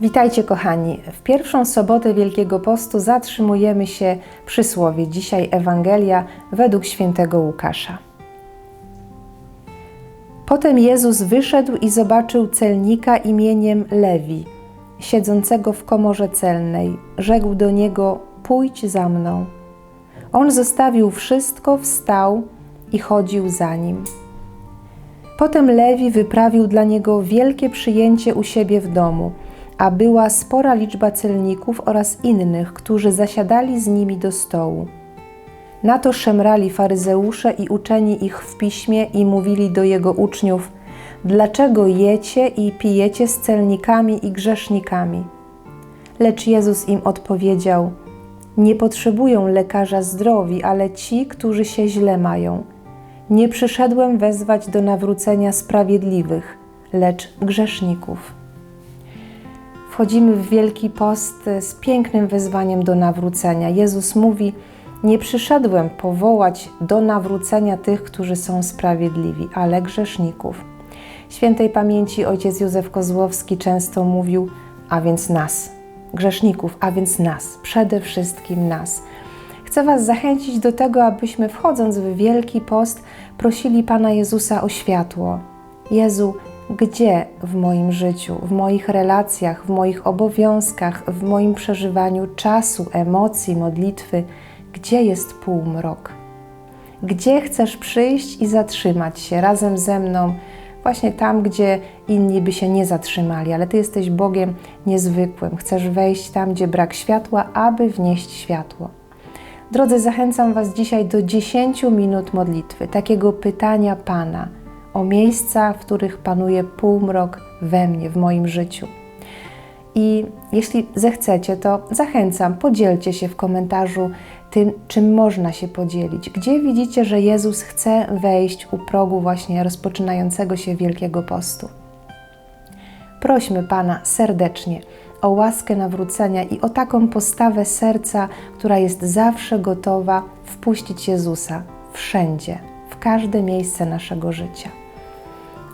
Witajcie kochani. W pierwszą sobotę Wielkiego Postu zatrzymujemy się przy słowie. Dzisiaj Ewangelia według świętego Łukasza. Potem Jezus wyszedł i zobaczył celnika imieniem Lewi, siedzącego w komorze celnej. Rzekł do niego: Pójdź za mną. On zostawił wszystko, wstał i chodził za nim. Potem Lewi wyprawił dla niego wielkie przyjęcie u siebie w domu, a była spora liczba celników oraz innych, którzy zasiadali z nimi do stołu. Na to szemrali faryzeusze i uczeni ich w piśmie i mówili do jego uczniów: Dlaczego jecie i pijecie z celnikami i grzesznikami? Lecz Jezus im odpowiedział: Nie potrzebują lekarza zdrowi, ale ci, którzy się źle mają. Nie przyszedłem wezwać do nawrócenia sprawiedliwych, lecz grzeszników. Wchodzimy w Wielki Post z pięknym wezwaniem do nawrócenia. Jezus mówi: Nie przyszedłem powołać do nawrócenia tych, którzy są sprawiedliwi, ale grzeszników. Świętej pamięci ojciec Józef Kozłowski często mówił: A więc nas, grzeszników, a więc nas, przede wszystkim nas. Chcę Was zachęcić do tego, abyśmy wchodząc w Wielki Post prosili Pana Jezusa o światło. Jezu, gdzie w moim życiu, w moich relacjach, w moich obowiązkach, w moim przeżywaniu czasu, emocji, modlitwy, gdzie jest półmrok? Gdzie chcesz przyjść i zatrzymać się razem ze mną, właśnie tam, gdzie inni by się nie zatrzymali, ale Ty jesteś Bogiem niezwykłym. Chcesz wejść tam, gdzie brak światła, aby wnieść światło. Drodzy, zachęcam Was dzisiaj do 10 minut modlitwy, takiego pytania Pana o miejsca, w których panuje półmrok we mnie, w moim życiu. I jeśli zechcecie, to zachęcam, podzielcie się w komentarzu tym, czym można się podzielić. Gdzie widzicie, że Jezus chce wejść u progu właśnie rozpoczynającego się Wielkiego Postu? Prośmy Pana serdecznie o łaskę nawrócenia i o taką postawę serca, która jest zawsze gotowa wpuścić Jezusa wszędzie, w każde miejsce naszego życia.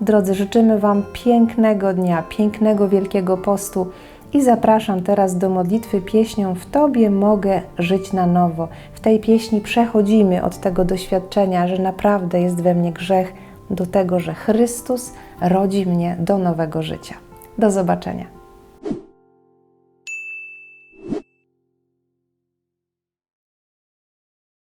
Drodzy, życzymy Wam pięknego dnia, pięknego Wielkiego Postu i zapraszam teraz do modlitwy pieśnią W Tobie mogę żyć na nowo. W tej pieśni przechodzimy od tego doświadczenia, że naprawdę jest we mnie grzech, do tego, że Chrystus rodzi mnie do nowego życia. Do zobaczenia.